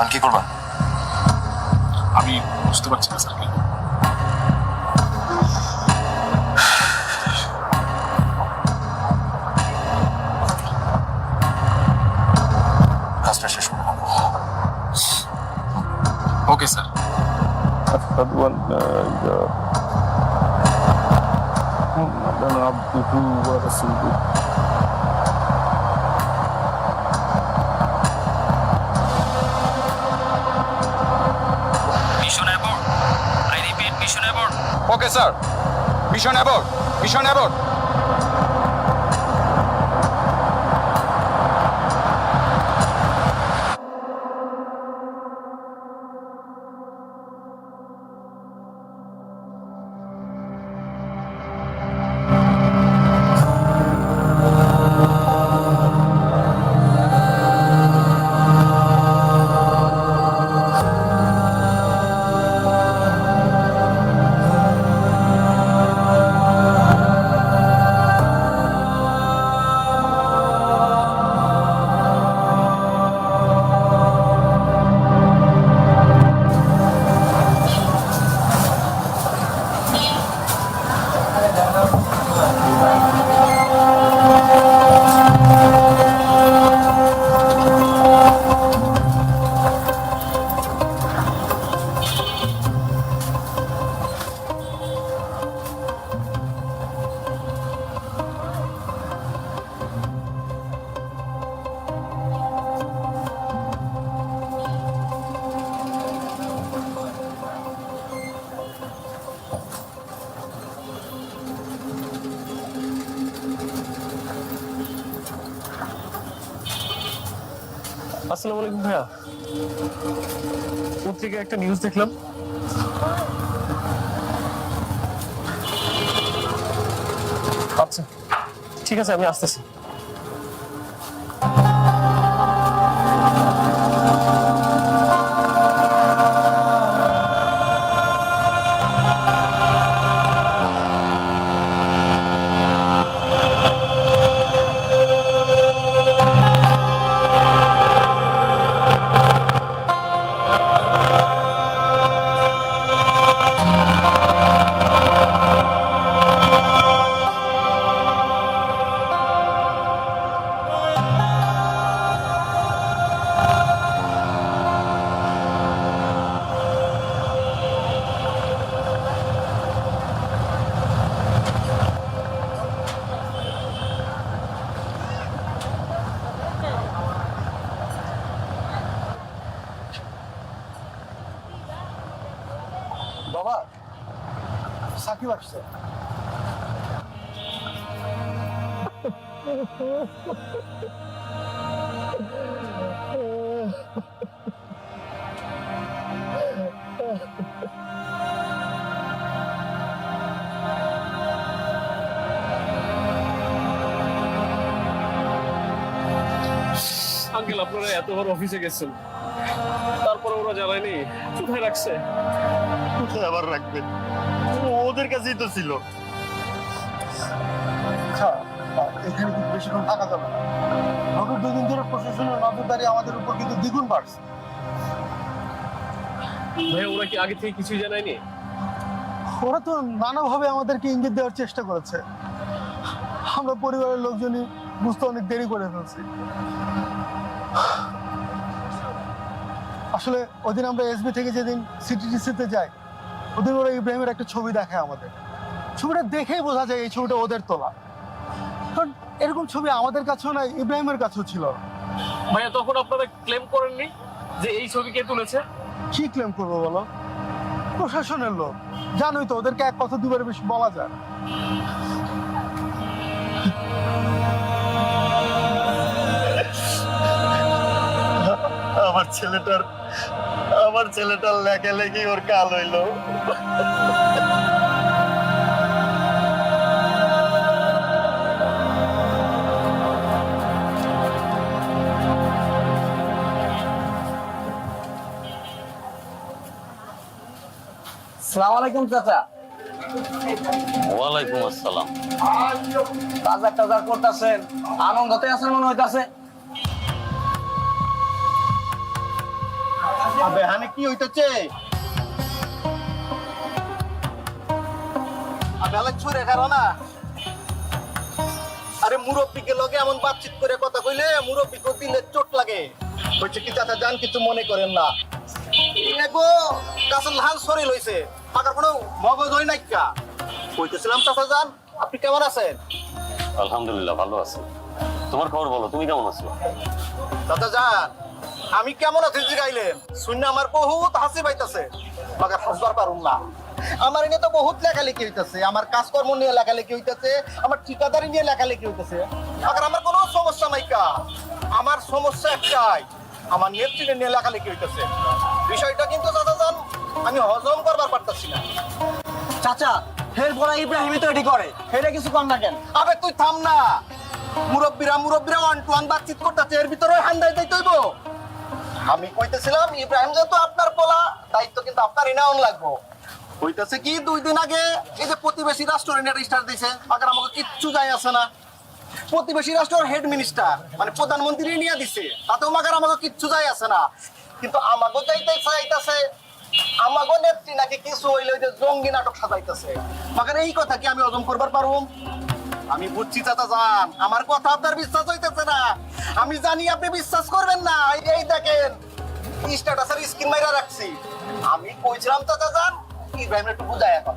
আর কি করবা আমি বুঝতে পারছি না স্যার কি করবো। কাজটা শেষ করে নেবো okay sir أشهد أن لا إله محمدا عبده ورسوله Mission abort. Okay sir. Mission abort mission abort. আসসালামু আলাইকুম ভাইয়া। পত্রিকায় একটা নিউজ দেখলাম। আচ্ছা ঠিক আছে আমি আসতেছি। সাকিব আসছে আপনারা এত বড় অফিসে গেছেন। ওরা জানায়নি কোথায় রাখছে? কোথায় আবার রাখবেন ওদের কাছেই তো ছিল। আচ্ছা এখানে কিন্তু বেশিক্ষণ থাকা যাবে না। গত দুদিন ধরে প্রশাসনের নজরদারি আমাদের উপর কিন্তু দ্বিগুণ বাড়ছে। ভাইয়া ওরা কি আগে থেকে কিছুই জানায়নি? ওরা তো নানাভাবে আমাদেরকে ইঙ্গিত দেওয়ার চেষ্টা করেছে। আমরা পরিবারের লোকজনই বুঝতে অনেক দেরি করে ফেলছি। আসলে ওই দিন আমরা এসবি থেকে যেদিন সিটিটিসিতে যাই ওদিন ওরা ইব্রাহিমের একটা ছবি দেখায় আমাদের। ছবিটা দেখেই বোঝা যায় এই ছবিটা ওদের তোলা। কারণ এরকম ছবি আমাদের কাছেও নাই ইব্রাহিমের কাছেও ছিল। না। ভাইয়া তখন আপনারা ক্লেম করেননি যে এই ছবি কে তুলেছে? কি ক্লেম করব বলো? প্রশাসনের লোক। জানোই তো ওদেরকে এক কথা দুবারের বেশি বলা যায়। আমার ছেলেটার আমার ছেলেটার লেখালেখি ওর কাল হইল। সালাম আলাইকুম চাচা। ওয়ালাইকুম আসসালাম। বাজার টাজার করতেছেন। আনন্দতে আছেন মনে হইতাছে। আবে হানে কি হইতেছে? আবে ছুঁড়ে খারো না। আরে মুরব্বীকে লগে এমন বাতচিত করে কথা কইলে মুরব্বীকে দিলে চোট লাগে। হচ্ছে কি চাচা জান কিছু মনে করেন না। এগো গাছের লাল শরীর হইছে পাকার কোনো মগজ হই নাই কা? কইতেছিলাম চাচা জান আপনি কেমন আছেন? আলহামদুলিল্লাহ ভালো আছি। তোমার খবর বলো তুমি কেমন আছো? চাচা জান আমি কেমন আছি জিগাইলেন শূন্য আমার বহুত হাসি পাইতেছে। মাগার হাসবার পারুম না। আমার এনে তো বহুত লেখালেখি হইতাছে। আমার কাজকর্ম নিয়ে লেখালেখি হইতেছে। আমার ঠিকাদারি নিয়ে লেখালেখি হইতাছে। মাগার আমার কোনো সমস্যা নাই কা। আমার সমস্যা একটাই। আমার নেত্রীকে নিয়ে লেখালেখি হইতেছে। বিষয়টা কিন্তু চাচা জান আমি হজম করবার পারতাছি না। চাচা হের পড়া ইব্রাহিমই তো এটি করে। হেরে কিছু কম না কেন? আবে তুই থাম না। মুরব্বীরা মুরব্বীরা ওয়ান টু ওয়ান বাতচিত করতেছে। এর ভিতরে হান্দাই দিতে হইব। আমি কইতেছিলাম ইব্রাহিম যেহেতু আপনার পোলা, দায়িত্ব কিন্তু আপনার ইনাউন লাগবো। হইতেছে কি, দুই দিন আগে এই যে প্রতিবেশী রাষ্ট্র রেজিস্টার দিয়েছে আগে আমাকে কিচ্ছু যায় আসে না। প্রতিবেশী রাষ্ট্রের হেড মিনিস্টার মানে প্রধানমন্ত্রী নিয়ে দিছে, তাতেও মাগার আমাকে কিচ্ছু যায় আসে না। কিন্তু আমাকে যাইতে চাইতেছে আমাকে নেত্রী নাকি কিছু হইলে যে জঙ্গি নাটক সাজাইতেছে। মাগার এই কথা কি আমি হজম করবার পারুম আমি বুঝছি চাচা যান আমার কথা আপনার বিশ্বাস হইতেছে না। আমি জানি আপনি বিশ্বাস করবেন না এই- দেখেন স্ট্যাটাসের স্ক্রিন মাইরা রাখছি। আমি কইছিলাম চাচা যান ইব্রাহিম একটু বুঝায় এখন।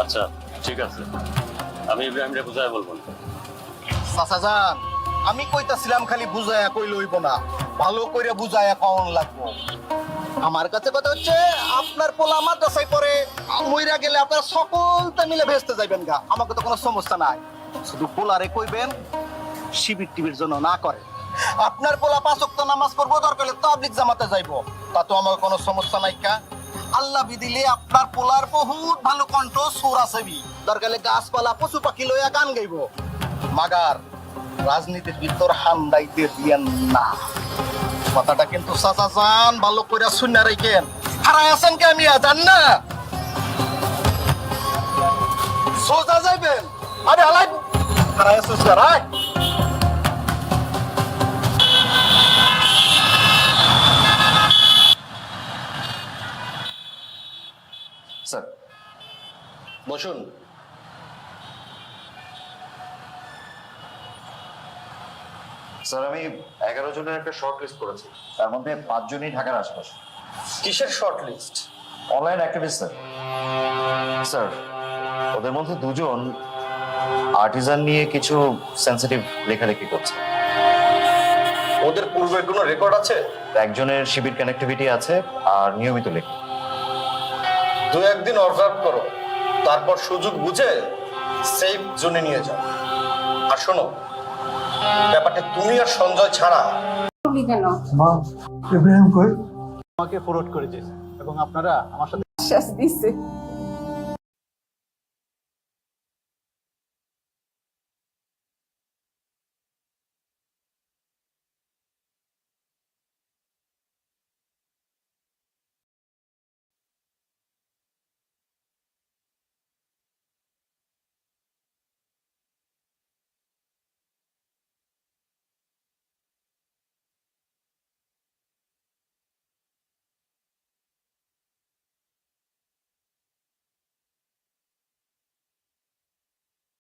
আচ্ছা ঠিক আছে। আমি ইব্রাহিমরে বুঝায় বলব। চাচা যান আমি কইতাছিলাম খালি বুঝায়া কই লইব না। ভালো কইরা বুঝায়া কখন লাগবো। আমার কাছে কথা হচ্ছে, আপনার পোলা মাদ্রাসায় পরে মইরা গেলে আপনার সকলটা মিলে ভেস্তে যাইবেন গা। আমাকে তো কোনো সমস্যা নাই। শুধু পোলারে কইবেন, শিবির টিবির জন্য না করে। আপনার পোলা পাঁচ ওয়াক্ত নামাজ পড়ব, দরকার হলে তাবলিগ জামাতে যাইবো। তা তো আমার কোনো সমস্যা নাই কা। আল্লাহ বিদিলে আপনার পোলার বহুত ভালো কণ্ঠ, সুর আছে দরকার গাছপালা, পশু পাখি লইয়া গান গাইব। মাগার, রাজনীতির ভিতর হান্দাইতে দিয়েন না। কথাটা কিন্তু চাচা যান ভালো করে শূন্য রেখেন হারাই আছেন কে আমি জান না? সোজা যাইবেন। আরে হালাই হারাই আছিস স্যার, বসুন। স্যার আমি এগারো জনের একটা শর্ট লিস্ট করেছি। তার মধ্যে পাঁচজনই ঢাকার আশেপাশে। কিসের short list online activist sir. Sir ওদের মধ্যে দুজন আর্টিজান নিয়ে কিছু সেন্সিটিভ লেখালেখি করছে। ওদের পূর্বের কোনো রেকর্ড আছে? একজনের শিবির কানেক্টিভিটি আছে আর নিয়মিত লেখে। দু একদিন অবজার্ভ করো। তারপর সুযোগ বুঝে সেফ জোনে নিয়ে যাও। আর শোনো ব্যাপারটা তুমি আর সঞ্জয় ছাড়া। কেন? মা ইব্রাহিম কই? আমাকে ফরওয়ার্ড করেছে এবং আপনারা আমার সাথে শ্বাস দিচ্ছে